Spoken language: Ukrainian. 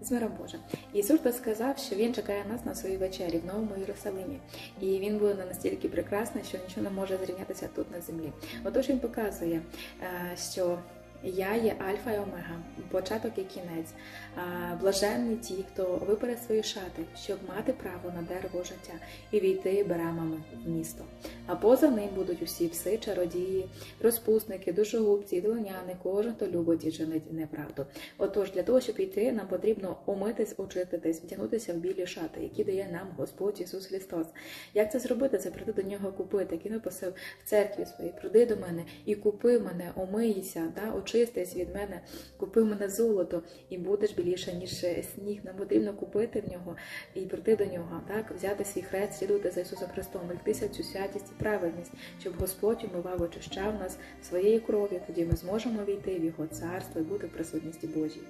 з миром Божим. Ісус сказав, що Він чекає нас на своїй вечері в Новому Єрусалимі. І він буде настільки прекрасний, що нічого не може зрівнятися тут на землі. Отож він показує, е, що я є Альфа і Омега, початок і кінець. Блаженні ті, хто випере свої шати, щоб мати право на дерево життя і війти брамами в місто. А поза ним будуть усі пси, чародії, розпусники, душогубці, долоняни, кожен, хто любить і чинить неправду. Отож, для того, щоб йти, нам потрібно омитись, очиститись, вдягнутися в білі шати, які дає нам Господь Ісус Христос. Як це зробити? Це прийти до нього купити. Він написав в церкві своїй, прийди до мене і купи мене, омийся, да, очистись від мене, купи мене золото, і будеш біліше, ніж сніг. Нам потрібно купити в нього і прийти до нього, так, взяти свій хрест, слідувати за Ісусом Христом, молитися в цю святість праведність, щоб Господь умивав, очищав нас своєю кров'ю. Тоді ми зможемо війти в Його царство і бути в присутності Божій.